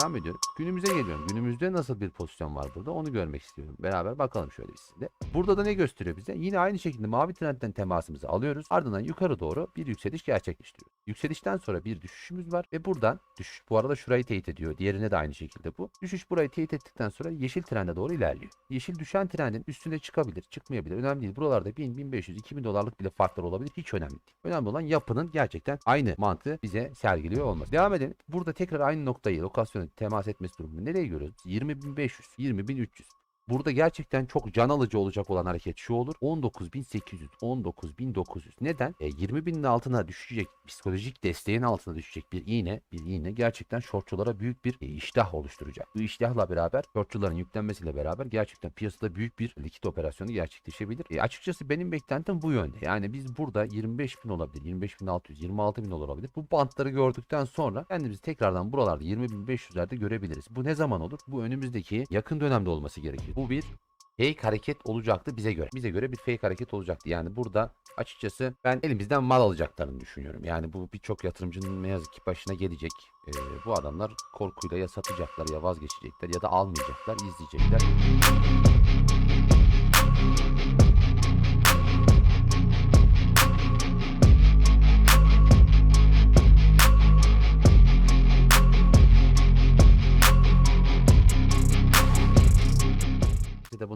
Devam ediyorum. Günümüze geliyorum. Günümüzde nasıl bir pozisyon var burada onu görmek istiyorum. Beraber bakalım şöyle bir size. Burada da ne gösteriyor bize? Yine aynı şekilde mavi trendten temasımızı alıyoruz. Ardından yukarı doğru bir yükseliş gerçekleştiriyoruz. Yükselişten sonra bir düşüşümüz var ve buradan düşüş bu arada şurayı teyit ediyor. Diğerine de aynı şekilde bu. Düşüş burayı teyit ettikten sonra yeşil trende doğru ilerliyor. Yeşil düşen trendin üstüne çıkabilir, çıkmayabilir. Önemli değil. Buralarda 1000, 1500, 2000 dolarlık bile farklar olabilir. Hiç önemli değil. Önemli olan yapının gerçekten aynı mantığı bize sergiliyor olması. Devam edelim. Burada tekrar aynı noktayı, lokasyonu temas etmesi durumunda nereye görüyoruz? 20.500, 20.300. Burada gerçekten çok can alıcı olacak olan hareket şu olur. 19.800, 19.900. Neden? E, 20.000'in altına düşecek, psikolojik desteğin altına düşecek bir iğne, bir iğne gerçekten shortçulara büyük bir e, iştah oluşturacak. Bu iştahla beraber, shortçuların yüklenmesiyle beraber gerçekten piyasada büyük bir likit operasyonu gerçekleşebilir. E, açıkçası benim beklentim bu yönde. Yani biz burada 25.000 olabilir, 25.600, 26.000 olabilir. Bu bantları gördükten sonra kendimizi tekrardan buralarda 20.500'lerde görebiliriz. Bu ne zaman olur? Bu önümüzdeki yakın dönemde olması gerekiyor. Bu bir fake hareket olacaktı bize göre. Bize göre bir fake hareket olacaktı. Yani burada açıkçası ben elimizden mal alacaklarını düşünüyorum. Yani bu birçok yatırımcının ne yazık ki başına gelecek. Ee, bu adamlar korkuyla ya satacaklar ya vazgeçecekler ya da almayacaklar, izleyecekler.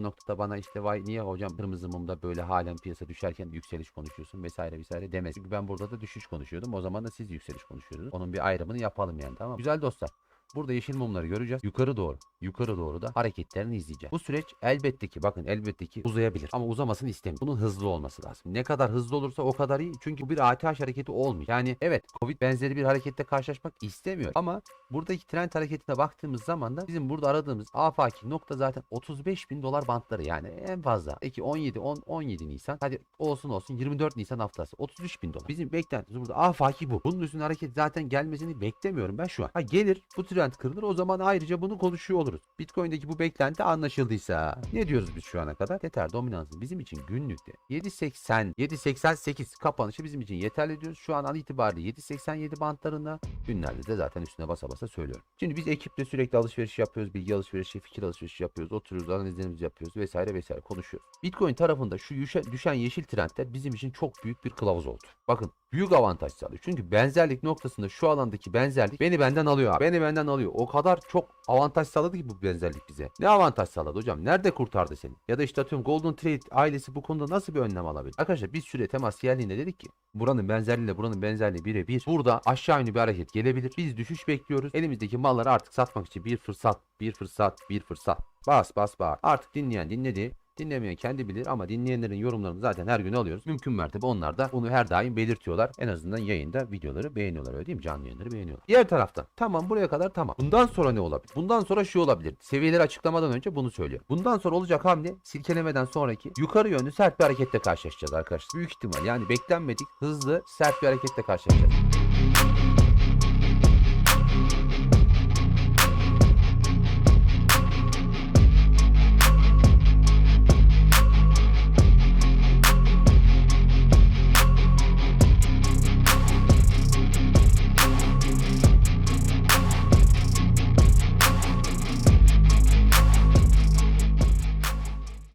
Noktada bana işte vay niye hocam kırmızı mumda böyle halen piyasa düşerken yükseliş konuşuyorsun vesaire vesaire demez. Çünkü ben burada da düşüş konuşuyordum. O zaman da siz yükseliş konuşuyordunuz. Onun bir ayrımını yapalım yani tamam? Güzel dostlar. Burada yeşil mumları göreceğiz. Yukarı doğru. Yukarı doğru da hareketlerini izleyeceğiz. Bu süreç elbette ki bakın elbette ki uzayabilir. Ama uzamasını istemiyorum. Bunun hızlı olması lazım. Ne kadar hızlı olursa o kadar iyi. Çünkü bu bir ATH hareketi olmuyor. Yani evet Covid benzeri bir harekette karşılaşmak istemiyor. Ama buradaki trend hareketine baktığımız zaman da bizim burada aradığımız afaki nokta zaten 35 bin dolar bantları yani en fazla. Peki 17, 10, 17 Nisan hadi olsun olsun 24 Nisan haftası 33 bin dolar. Bizim beklentimiz burada afaki bu. Bunun üstüne hareket zaten gelmesini beklemiyorum ben şu an. Ha gelir bu trend kırılır o zaman ayrıca bunu konuşuyor oluruz. Bitcoin'deki bu beklenti anlaşıldıysa ne diyoruz biz şu ana kadar? Tether dominansın bizim için günlükte 7.80 7.88 kapanışı bizim için yeterli diyoruz. Şu an an itibariyle 7.87 bantlarında günlerde de zaten üstüne basa basa söylüyorum. Şimdi biz ekiple sürekli alışveriş yapıyoruz. Bilgi alışverişi, fikir alışverişi yapıyoruz. Oturuyoruz, analizlerimizi yapıyoruz vesaire vesaire konuşuyoruz. Bitcoin tarafında şu düşen yeşil trendler bizim için çok büyük bir kılavuz oldu. Bakın büyük avantaj sağlıyor. Çünkü benzerlik noktasında şu alandaki benzerlik beni benden alıyor abi. Beni benden alıyor. O kadar çok avantaj sağladı ki bu benzerlik bize. Ne avantaj sağladı hocam? Nerede kurtardı seni? Ya da işte atıyorum Golden Trade ailesi bu konuda nasıl bir önlem alabilir? Arkadaşlar biz süre temas geldiğinde dedik ki buranın benzerliğiyle buranın benzerliği birebir. Burada aşağı yönlü bir hareket gelebilir. Biz düşüş bekliyoruz. Elimizdeki malları artık satmak için bir fırsat, bir fırsat, bir fırsat. Bas bas bağır. Artık dinleyen dinledi. Dinlemeyen kendi bilir ama dinleyenlerin yorumlarını zaten her gün alıyoruz. Mümkün mertebe onlar da bunu her daim belirtiyorlar. En azından yayında videoları beğeniyorlar öyle değil mi? Canlı yayınları beğeniyorlar. Diğer taraftan tamam buraya kadar tamam. Bundan sonra ne olabilir? Bundan sonra şu olabilir. Seviyeleri açıklamadan önce bunu söylüyor. Bundan sonra olacak hamle silkelemeden sonraki yukarı yönlü sert bir hareketle karşılaşacağız arkadaşlar. Büyük ihtimal yani beklenmedik hızlı sert bir hareketle karşılaşacağız.